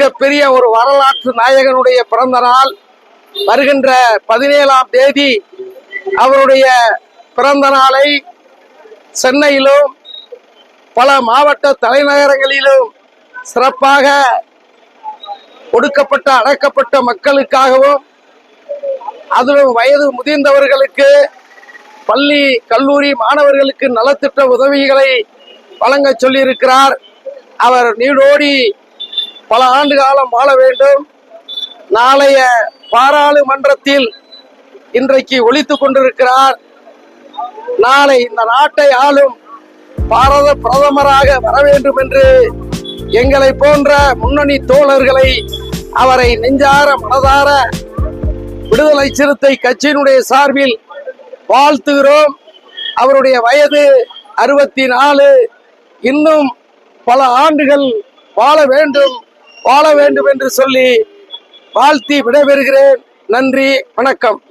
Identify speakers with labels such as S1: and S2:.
S1: மிகப்பெரிய ஒரு வரலாற்று நாயகனுடைய பிறந்த நாள் வருகின்ற பதினேழாம் தேதி அவருடைய பிறந்த நாளை சென்னையிலும் பல மாவட்ட தலைநகரங்களிலும் சிறப்பாக ஒடுக்கப்பட்ட அடக்கப்பட்ட மக்களுக்காகவும் அதிலும் வயது முதிர்ந்தவர்களுக்கு பள்ளி கல்லூரி மாணவர்களுக்கு நலத்திட்ட உதவிகளை வழங்க சொல்லியிருக்கிறார். அவர் நீடோடி பல ஆண்டு காலம் வாழ வேண்டும். நாளைய பாராளுமன்றத்தில் இன்றைக்கு ஒழித்துக் கொண்டிருக்கிறார். நாளை இந்த நாட்டை ஆளும் பாரத பிரதமராக வர வேண்டும் என்று எங்களை போன்ற முன்னணி தோழர்களை அவரை நெஞ்சார மனதார விடுதலை சிறுத்தை கட்சியினுடைய சார்பில் வாழ்த்துகிறோம். அவருடைய வயது அறுபத்தி நாலு. இன்னும் பல ஆண்டுகள் வாழ வேண்டும். வாழ வேண்டும் என்று சொல்லி வாழ்த்தி விடைபெறுகிறேன். நன்றி வணக்கம்.